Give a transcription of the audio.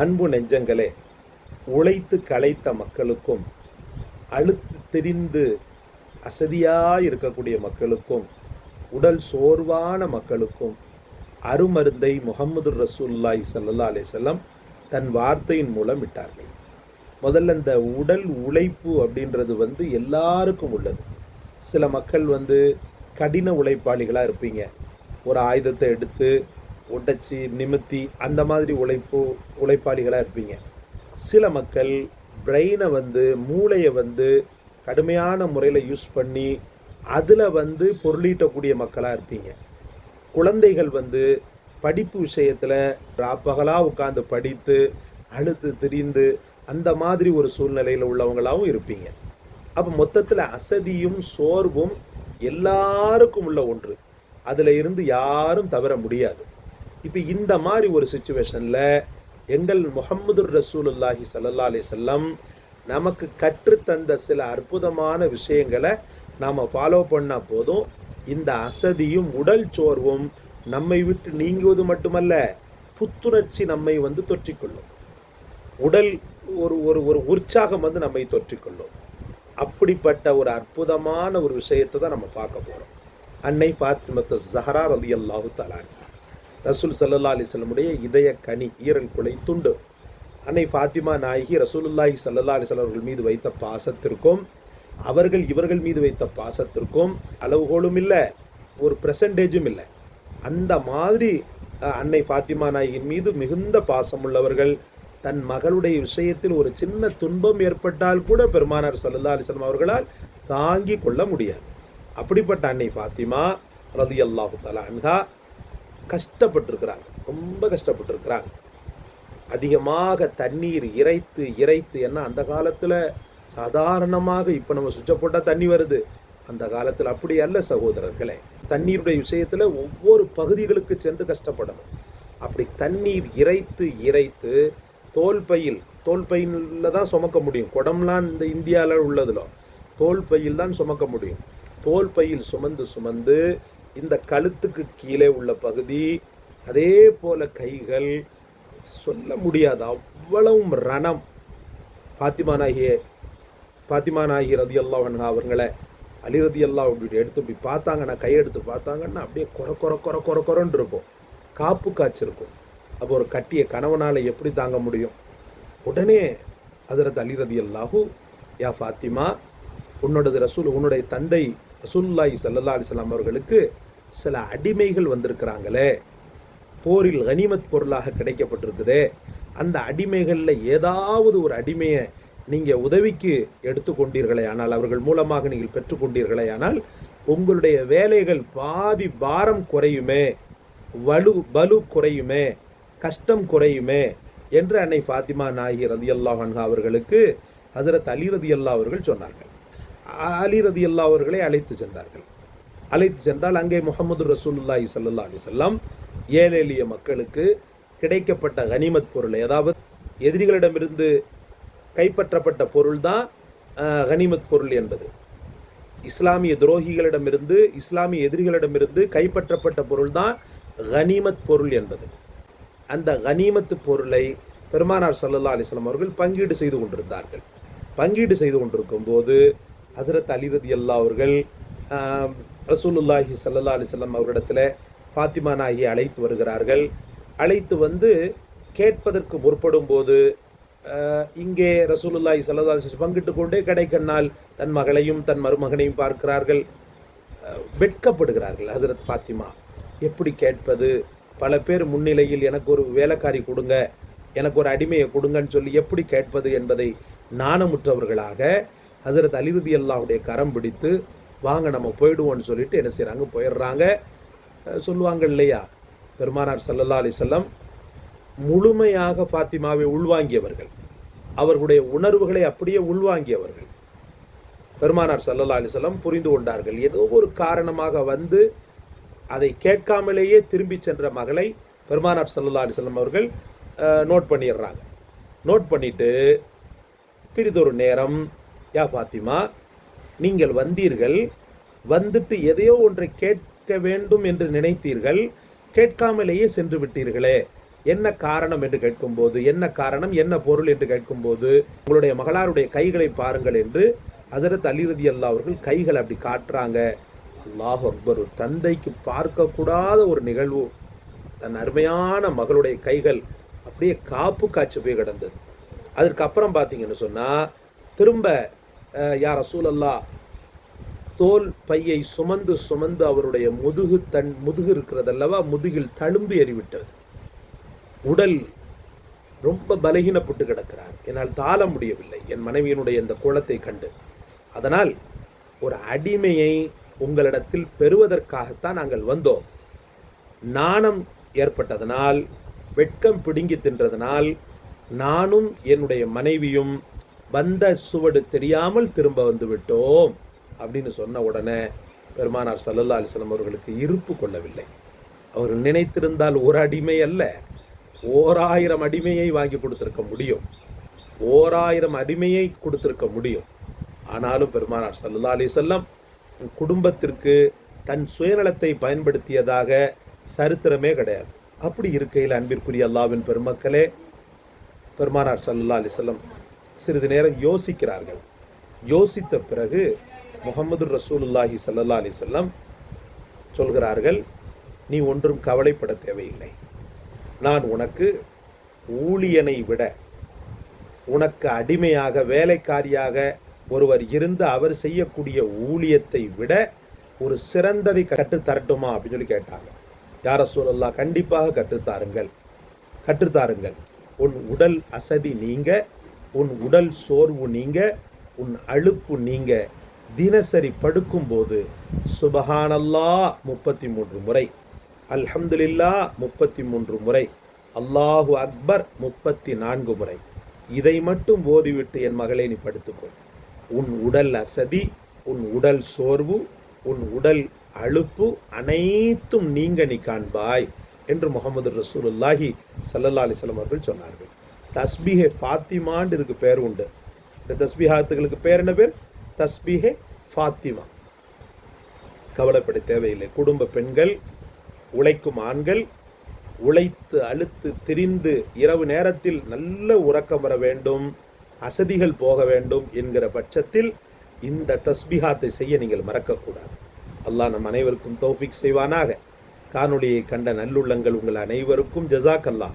அன்பு நெஞ்சங்களே உழைத்து களைத்த மக்களுக்கும் அழுத்து திரிந்து அசதியாக இருக்கக்கூடிய மக்களுக்கும் உடல் சோர்வான மக்களுக்கும் அருமருந்தை முகமது ரசூல்லாய் சல்லா அலிசல்லாம் தன் வார்த்தையின் மூலம் விட்டார்கள். முதல்ல இந்த உடல் உழைப்பு அப்படின்றது வந்து எல்லாருக்கும் உள்ளது. சில மக்கள் வந்து கடின உழைப்பாளிகளாக இருப்பீங்க. ஒரு ஆயுதத்தை எடுத்து உடைச்சி நிமித்தி அந்த மாதிரி உழைப்பு உழைப்பாளிகளாக இருப்பீங்க. சில மக்கள் பிரெயினை வந்து மூளையை வந்து கடுமையான முறையில் யூஸ் பண்ணி அதில் வந்து பொருளீட்டக்கூடிய மக்களாக இருப்பீங்க. குழந்தைகள் வந்து படிப்பு விஷயத்தில் ராப்பகலாக உட்காந்து படித்து அழுத்து திரிந்து அந்த மாதிரி ஒரு சூழ்நிலையில் உள்ளவங்களாகவும் இருப்பீங்க. அப்போ மொத்தத்தில் அசதியும் சோர்வும் எல்லாருக்கும் உள்ள ஒன்று. அதில் இருந்து யாரும் தவற முடியாது. இப்போ இந்த மாதிரி ஒரு சுச்சுவேஷனில் எங்கள் முகமது ரசூலுல்லாஹி சல்லா அலி செல்லம் நமக்கு கற்றுத்தந்த சில அற்புதமான விஷயங்களை நாம் ஃபாலோ பண்ணால் போதும். இந்த அசதியும் உடல் சோர்வும் நம்மை விட்டு நீங்குவது மட்டுமல்ல புத்துணர்ச்சி நம்மை வந்து தொற்றிக்கொள்ளும். உடல் ஒரு ஒரு ஒரு உற்சாகம் வந்து நம்மை தொற்றிக்கொள்ளும். அப்படிப்பட்ட ஒரு அற்புதமான ஒரு விஷயத்தை தான் நம்ம பார்க்க போகிறோம் அன்னை ஃபாத்திமத்து ஜஹரா ரலி அல்லாஹு தலான் ரசூல் சல்லா அலிஸ்லமுடைய இதய கனி ஈரல் குலை துண்டு. அன்னை ஃபாத்திமா நாயகி ரசூலுல்லாஹி சல்லா அலிஸ்லாம் அவர்கள் மீது வைத்த பாசத்திற்கும் அவர்கள் இவர்கள் மீது வைத்த பாசத்திற்கும் அளவுகோலும் இல்லை ஒரு பிரசன்டேஜும் இல்லை. அந்த மாதிரி அன்னை ஃபாத்திமா நாயகின் மீது மிகுந்த பாசம் உள்ளவர்கள் தன் மகளுடைய விஷயத்தில் ஒரு சின்ன துன்பம் ஏற்பட்டால் கூட பெருமானார் சல்லா அலிஸ்லாம் அவர்களால் தாங்கி கொள்ள முடியாது. அப்படிப்பட்ட அன்னை ஃபாத்திமா ரதி அல்லாஹு தலா அன்ஹா கஷ்டப்பட்டிருக்கிறாங்க. ரொம்ப கஷ்டப்பட்டிருக்கிறாங்க. அதிகமாக தண்ணீர் இறைத்து இறைத்து என்ன அந்த காலத்தில் சாதாரணமாக இப்போ நம்ம சுவிட்சை போட்டால் தண்ணி வருது. அந்த காலத்தில் அப்படி அல்ல சகோதரர்களே. தண்ணீருடைய விஷயத்தில் ஒவ்வொரு பகுதிகளுக்கு சென்று கஷ்டப்படணும். அப்படி தண்ணீர் இறைத்து இறைத்து தோல் பையில் தோல் பையில் தான் சுமக்க முடியும். குடம்லாம் இந்த இந்தியாவில் உள்ளதுல. தோல் பையில் தான் சுமக்க முடியும். தோல் பையில் சுமந்து சுமந்து இந்த கழுத்துக்கு கீழே உள்ள பகுதி அதே போல கைகள் சொல்ல முடியாது அவ்வளவும் ரணம். ஃபாத்திமா நாகிய ஃபாத்திமா நாகி ரதி அல்லா அவர்களை அலி ரதி அல்லா அப்படி எடுத்து இப்படி பார்த்தாங்கன்னா கையெடுத்து பார்த்தாங்கன்னா அப்படியே கொர கொர கொர கொர கொரன்னு இருக்கும். காப்பு காய்ச்சிருக்கும் அப்போ ஒரு கட்டிய கணவனால் எப்படி தாங்க முடியும்? உடனே ஹசரத் அலி ரதி அல்லாஹு யா ஃபாத்திமா உன்னோடது ரசூல் உன்னுடைய தந்தை ரசூல்லாய் சல்லல்லா அலைஹி அவர்களுக்கு சில அடிமைகள் வந்திருக்கிறாங்களே. போரில் கனிமத் பொருளாக கிடைக்கப்பட்டிருக்குதே. அந்த அடிமைகளில் ஏதாவது ஒரு அடிமையை நீங்கள் உதவிக்கு எடுத்துக்கொண்டீர்களே ஆனால் அவர்கள் மூலமாக நீங்கள் பெற்றுக்கொண்டீர்களே ஆனால் உங்களுடைய வேலைகள் பாதி பாரம் குறையுமே வலு பலு குறையுமே கஷ்டம் குறையுமே என்று அன்னை ஃபாத்திமா நாயகி ரதி அல்லாஹன்ஹா அவர்களுக்கு ஹசரத் அலி ரதி அவர்கள் சொன்னார்கள். அலி ரதி அவர்களை அழைத்து சென்றார்கள். அழைத்து சென்றால் அங்கே முகமது ரசூலுல்லாஹி சல்லா அலிசல்லாம் ஏழை எளிய மக்களுக்கு கிடைக்கப்பட்ட கனிமத் பொருளை ஏதாவது எதிரிகளிடமிருந்து கைப்பற்றப்பட்ட பொருள் தான் கனிமத் பொருள் என்பது. இஸ்லாமிய துரோகிகளிடமிருந்து இஸ்லாமிய எதிரிகளிடமிருந்து கைப்பற்றப்பட்ட பொருள் தான் கனிமத் பொருள் என்பது. அந்த கனிமத்து பொருளை பெருமானார் ஸல்லல்லாஹு அலிஸ்லாம் அவர்கள் பங்கீடு செய்து கொண்டிருந்தார்கள். பங்கீடு செய்து கொண்டிருக்கும் போது ஹசரத் அலிரதி அல்லா அவர்கள் ரசூலுல்லாஹி சல்லா அலைஹி அவரிடத்தில் ஃபாத்திமா நாயகி அழைத்து வருகிறார்கள். அழைத்து வந்து கேட்பதற்கு முற்படும் போது இங்கே ரசூலுல்லாஹி சல்லா அலைஹி பங்கிட்டு கொண்டே கடைக்கண்ணால் தன் மகளையும் தன் மருமகனையும் பார்க்கிறார்கள். வெட்கப்படுகிறார்கள் ஹசரத் ஃபாத்திமா. எப்படி கேட்பது? பல பேர் முன்னிலையில் எனக்கு ஒரு வேலைக்காரி கொடுங்க எனக்கு ஒரு அடிமையை கொடுங்கன்னு சொல்லி எப்படி கேட்பது என்பதை நாணமுற்றவர்களாக ஹசரத் அலிருதி அல்லாவுடைய கரம் பிடித்து வாங்க நம்ம போயிடுவோம்னு சொல்லிட்டு என்ன செய்கிறாங்க போயிடுறாங்க. சொல்லுவாங்க இல்லையா? பெருமானார் சல்லல்லா அலிசல்லம் முழுமையாக ஃபாத்திமாவை உள்வாங்கியவர்கள். அவர்களுடைய உணர்வுகளை அப்படியே உள்வாங்கியவர்கள். பெருமானார் சல்லல்லா அலிசல்லம் புரிந்து கொண்டார்கள். ஏதோ ஒரு காரணமாக வந்து அதை கேட்காமலேயே திரும்பி சென்ற மகளை பெருமானார் சல்லல்லா அலிசல்லம் அவர்கள் நோட் பண்ணிடுறாங்க. நோட் பண்ணிவிட்டு பிறிதொரு நேரம் யா ஃபாத்திமா நீங்கள் வந்தீர்கள் வந்துட்டு எதையோ ஒன்றை கேட்க வேண்டும் என்று நினைத்தீர்கள் கேட்காமலேயே சென்று விட்டீர்களே. என்ன காரணம் என்று கேட்கும்போது என்ன காரணம் என்ன பொருள் என்று கேட்கும்போது உங்களுடைய மகளாருடைய கைகளை பாருங்கள் என்று ஹசரத் அலிரதி அல்லா அவர்கள் கைகளை அப்படி காட்டுறாங்க. அல்லாஹ் அக்பர் ஒரு தந்தைக்கு பார்க்கக்கூடாத ஒரு நிகழ்வு. தன் அருமையான மகளுடைய கைகள் அப்படியே காப்பு காய்ச்சி போய் கிடந்தது. அதற்கு அப்புறம் பார்த்தீங்கன்னு சொன்னால் திரும்ப யார் யா ரசூலல்லா தோல் பையை சுமந்து சுமந்து அவருடைய முதுகு தன் முதுகு இருக்கிறதல்லவா முதுகில் தழும்பு ஏறிவிட்டது உடல் ரொம்ப பலகீனப்பட்டு கிடக்கிறார் என்னால் தாழ முடியவில்லை. என் மனைவியினுடைய இந்த கோலத்தை கண்டு. அதனால் ஒரு அடிமையை உங்களிடத்தில் பெறுவதற்காகத்தான் நாங்கள் வந்தோம். நாணம் ஏற்பட்டதனால் வெட்கம் பிடுங்கி தின்றதனால் நானும் என்னுடைய மனைவியும் வந்த சுவடு தெரியாமல் திரும்ப வந்து விட்டோம் அப்படின்னு சொன்ன உடனே பெருமானார் சல்லல்லா அலிஸ்லாம் அவர்களுக்கு இருப்பு கொள்ளவில்லை. அவர் நினைத்திருந்தால் ஒரு அடிமை அல்ல ஓராயிரம் அடிமையை வாங்கி கொடுத்துருக்க முடியும். ஓராயிரம் அடிமையை கொடுத்துருக்க முடியும். ஆனாலும் பெருமானார் சல்லல்லா அலிசல்லம் குடும்பத்திற்கு தன் சுயநலத்தை பயன்படுத்தியதாக சரித்திரமே கிடையாது. அப்படி இருக்கையில் அன்பிற்குரிய அல்லாவின் பெருமக்களே பெருமானார் சல்லல்லா அலிசல்லம் சிறிது நேரம் யோசிக்கிறார்கள். யோசித்த பிறகு முகமது ரசூலுல்லாஹி சல்லல்லா அலிசல்லம் சொல்கிறார்கள் நீ ஒன்றும் கவலைப்பட தேவையில்லை. நான் உனக்கு ஊழியனை விட உனக்கு அடிமையாக வேலைக்காரியாக ஒருவர் இருந்து அவர் செய்யக்கூடிய ஊழியத்தை விட ஒரு சிறந்ததை கற்றுத்தரட்டுமா அப்படின்னு சொல்லி கேட்டாங்க. யார சூழல்லா கண்டிப்பாக கற்றுத்தாருங்கள் கற்றுத்தாருங்கள் உன் உடல் அசதி நீங்க உன் உடல் சோர்வு நீங்க உன் அழுப்பு நீங்க. தினசரி படுக்கும்போது சுபஹானல்லா முப்பத்தி மூன்று முறை. அல்ஹம்துலில்லா முப்பத்தி மூன்று முறை. அல்லாஹு அக்பர் முப்பத்தி நான்கு முறை. இதை மட்டும் ஓதிவிட்டு என் மகளை நீ படுத்துக்கொள் உன் உடல் அசதி உன் உடல் சோர்வு உன் உடல் அழுப்பு அனைத்தும் நீங்க நீ காண்பாய் என்று முகமது ரசூலுல்லாஹி சல்லல்லா அலைஹி அவர்கள் சொன்னார்கள். தஸ்பீஹே ஃபாத்திமான்னு இதுக்கு பேர் உண்டு. இந்த தஸ்பீஹாத்துகளுக்கு பேர் என்ன பேர்? தஸ்பீஹே ஃபாத்திமா. கவலைப்பட தேவையில்லை. குடும்ப பெண்கள் உழைக்கும் ஆண்கள் உழைத்து அழுத்து திரிந்து இரவு நேரத்தில் நல்ல உறக்கம் வர வேண்டும் அசதிகள் போக வேண்டும் என்கிற பட்சத்தில் இந்த தஸ்பிஹாத்தை செய்ய நீங்கள் மறக்கக்கூடாது. அல்லாஹ் நம் அனைவருக்கும் தௌஃபிக் செய்வானாக. காணொளியை கண்ட நல்லுள்ளங்கள் உங்கள் அனைவருக்கும். ஜசாக் அல்லாஹ்